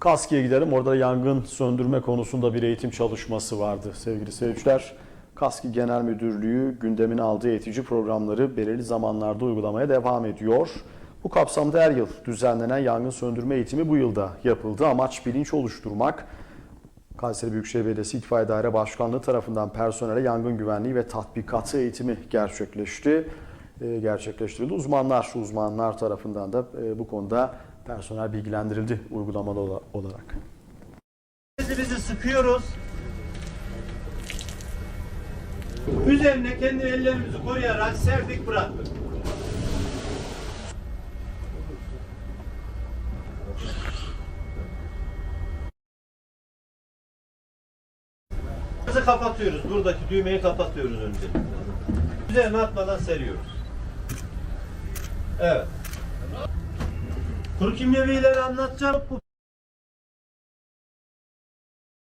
Kaski'ye gidelim. Orada yangın söndürme konusunda bir eğitim çalışması vardı sevgili seyirciler. Kaski Genel Müdürlüğü gündemine aldığı eğitici programları belirli zamanlarda uygulamaya devam ediyor. Bu kapsamda her yıl düzenlenen yangın söndürme eğitimi bu yılda yapıldı. Amaç bilinç oluşturmak. Kayseri Büyükşehir Belediyesi İtfaiye Daire Başkanlığı tarafından personele yangın güvenliği ve tatbikatı eğitimi gerçekleşti. e, gerçekleştirildi. Uzmanlar, uzmanlar tarafından da e, bu konuda personel bilgilendirildi uygulamalı ola- olarak. Elimizi sıkıyoruz. Üzerine kendi ellerimizi koruyarak serdik bıraktık. Bizi kapatıyoruz. Buradaki düğmeyi kapatıyoruz önce. Üzerine atmadan seriyoruz. Evet. Kuru kimyevileri anlatacağım.